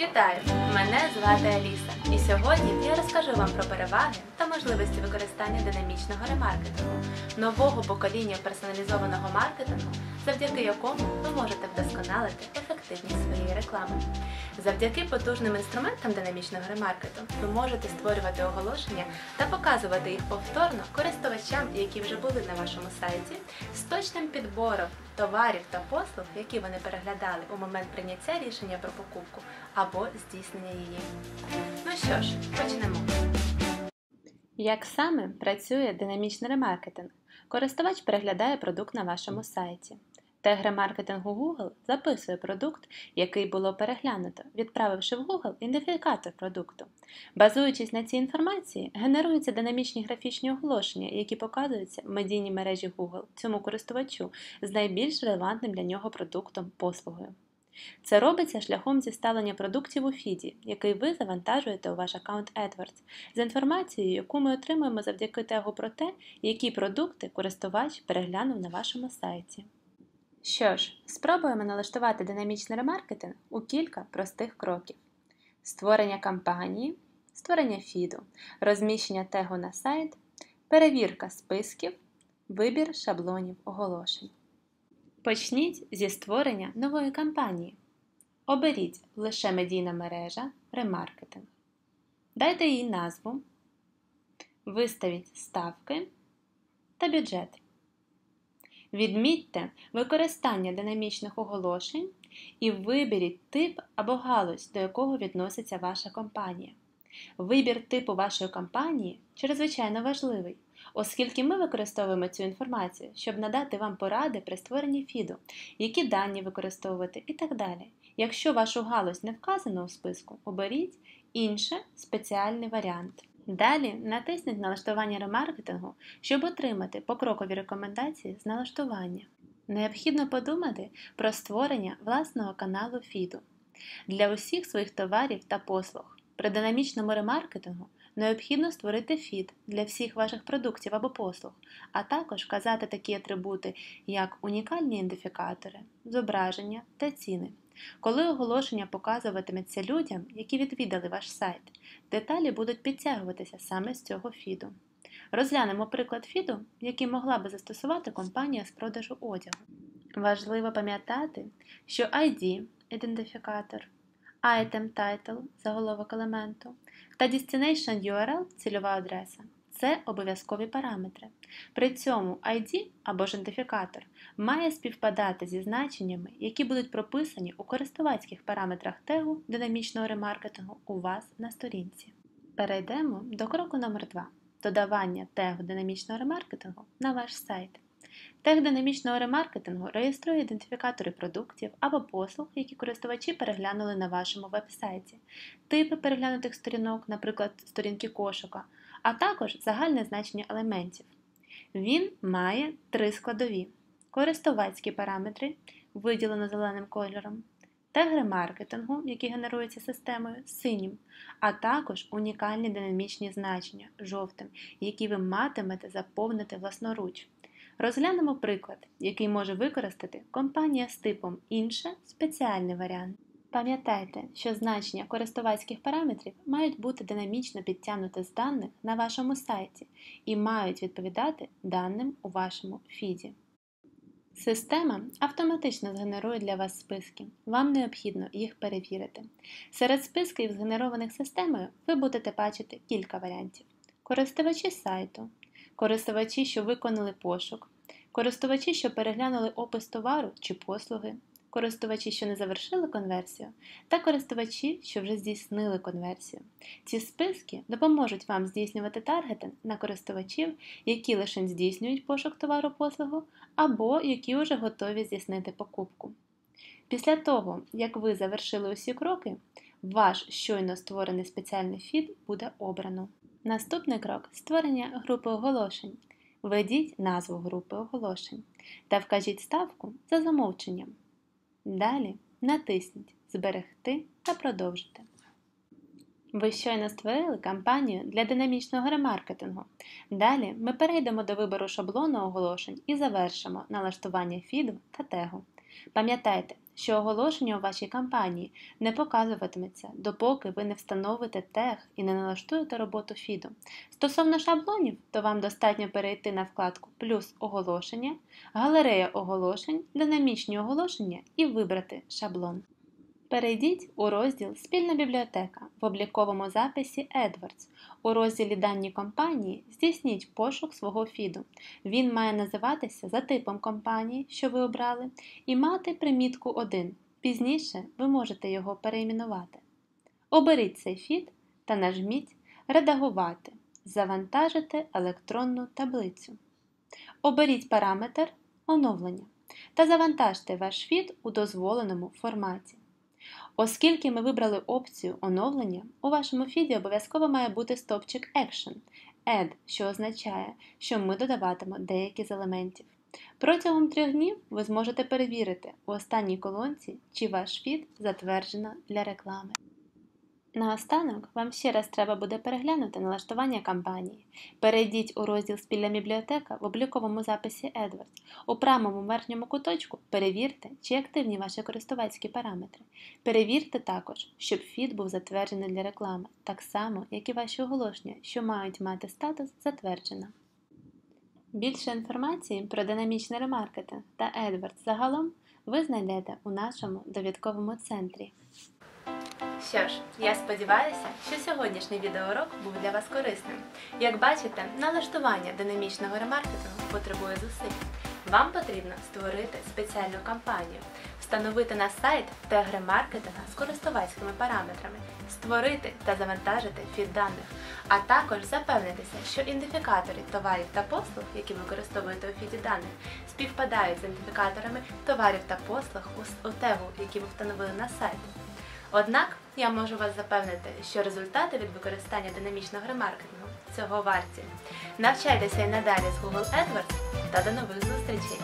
Вітаю! Мене звати Аліса, і сьогодні я розкажу вам про переваги та можливості використання динамічного ремаркетингу, нового покоління персоналізованого маркетингу, завдяки якому ви можете вдосконалити ефективність своєї реклами. Завдяки потужним інструментам динамічного ремаркетингу ви можете створювати оголошення та показувати їх повторно користувачам, які вже були на вашому сайті, з точним підбором товарів та послуг, які вони переглядали у момент прийняття рішення про покупку або здійснення її. Ну що ж, почнемо. Як саме працює динамічний ремаркетинг? Користувач переглядає продукт на вашому сайті. Тег ремаркетингу Google записує продукт, який було переглянуто, відправивши в Google ідентифікатор продукту. Базуючись на цій інформації, генеруються динамічні графічні оголошення, які показуються в медійній мережі Google цьому користувачу з найбільш релевантним для нього продуктом послугою. Це робиться шляхом зіставлення продуктів у фіді, який ви завантажуєте у ваш аккаунт AdWords, з інформацією, яку ми отримуємо завдяки тегу про те, які продукти користувач переглянув на вашому сайті. Що ж, спробуємо налаштувати динамічний ремаркетинг у кілька простих кроків: створення кампанії, створення фіду, розміщення тегу на сайт, перевірка списків, вибір шаблонів оголошень. Почніть зі створення нової кампанії. Оберіть лише медійна мережа ремаркетинг. Дайте їй назву, виставіть ставки та бюджет. Відмітьте використання динамічних оголошень і виберіть тип або галузь, до якого відноситься ваша компанія. Вибір типу вашої компанії чрезвичайно важливий, оскільки ми використовуємо цю інформацію, щоб надати вам поради при створенні фіду, які дані використовувати і так далі. Якщо вашу галузь не вказано у списку, оберіть інший спеціальний варіант. Далі натисніть налаштування ремаркетингу, щоб отримати покрокові рекомендації з налаштування. Необхідно подумати про створення власного каналу фіду для усіх своїх товарів та послуг. При динамічному ремаркетингу необхідно створити фід для всіх ваших продуктів або послуг, а також вказати такі атрибути, як унікальні ідентифікатори, зображення та ціни. Коли оголошення показуватиметься людям, які відвідали ваш сайт, деталі будуть підтягуватися саме з цього фіду. Розглянемо приклад фіду, який могла би застосувати компанія з продажу одягу. Важливо пам'ятати, що ID ідентифікатор, Item Title заголовок елементу та Destination URL цільова адреса це обов'язкові параметри. При цьому ID або ж ідентифікатор має співпадати зі значеннями, які будуть прописані у користувацьких параметрах тегу динамічного ремаркетингу у вас на сторінці. Перейдемо до кроку номер 2 додавання тегу динамічного ремаркетингу на ваш сайт. Тег динамічного ремаркетингу реєструє ідентифікатори продуктів або послуг, які користувачі переглянули на вашому веб-сайті, типи переглянутих сторінок, наприклад, сторінки кошика, а також загальне значення елементів. Він має три складові: користувацькі параметри, виділено зеленим кольором, тег ремаркетингу, який генерується системою, синім, а також унікальні динамічні значення жовтим, які ви матимете заповнити власноруч. Розглянемо приклад, який може використати компанія з типом інше спеціальний варіант. Пам'ятайте, що значення користувацьких параметрів мають бути динамічно підтягнуті з даних на вашому сайті і мають відповідати даним у вашому фіді. Система автоматично згенерує для вас списки. Вам необхідно їх перевірити. Серед списків, згенерованих системою, ви будете бачити кілька варіантів: користувачі сайту, користувачі, що виконали пошук, користувачі, що переглянули опис товару чи послуги, користувачі, що не завершили конверсію, та користувачі, що вже здійснили конверсію. Ці списки допоможуть вам здійснювати таргетинг на користувачів, які лише здійснюють пошук товару послугу, або які вже готові здійснити покупку. Після того, як ви завершили усі кроки, ваш щойно створений спеціальний фід буде обрано. Наступний крок створення групи оголошень. Введіть назву групи оголошень та вкажіть ставку за замовченням. Далі натисніть Зберегти та продовжити. Ви щойно створили кампанію для динамічного ремаркетингу. Далі ми перейдемо до вибору шаблону оголошень і завершимо налаштування фіду та тегу. Пам'ятайте, що оголошення у вашій кампанії не показуватиметься, допоки ви не встановите тег і не налаштуєте роботу фіду. Стосовно шаблонів, то вам достатньо перейти на вкладку Плюс оголошення, галерея оголошень, динамічні оголошення і вибрати шаблон. Перейдіть у розділ Спільна бібліотека в обліковому записі AdWords. У розділі Дані компанії здійсніть пошук свого фіду. Він має називатися за типом компанії, що ви обрали, і мати примітку 1. Пізніше ви можете його переіменувати. Оберіть цей фід та нажміть Редагувати. Завантажити електронну таблицю. Оберіть параметр Оновлення та завантажте ваш фід у дозволеному форматі. Оскільки ми вибрали опцію оновлення, у вашому фіді обов'язково має бути стопчик Action Add, що означає, що ми додаватимо деякі з елементів. Протягом трьох днів ви зможете перевірити у останній колонці, чи ваш фід затверджено для реклами. Наостанок вам ще раз треба буде переглянути налаштування кампанії. Перейдіть у розділ Спільна бібліотека в обліковому записі AdWords. У правому верхньому куточку перевірте, чи активні ваші користувацькі параметри. Перевірте також, щоб фід був затверджений для реклами, так само, як і ваші оголошення, що мають мати статус затверджено. Більше інформації про динамічний ремаркетинг та AdWords загалом ви знайдете у нашому довідковому центрі. Що ж, я сподіваюся, що сьогоднішній відеоурок був для вас корисним. Як бачите, налаштування динамічного ремаркетингу потребує зусиль. Вам потрібно створити спеціальну кампанію, встановити на сайт тег ремаркетинга з користувацькими параметрами, створити та завантажити фід даних, а також запевнитися, що ідентифікатори товарів та послуг, які ви використовуєте у фіді даних, співпадають з ідентифікаторами товарів та послуг у тегу, які ви встановили на сайті. Однак я можу вас запевнити, що результати від використання динамічного ремаркетингу цього варті. Навчайтеся і надалі з Google AdWords та до нових зустрічей!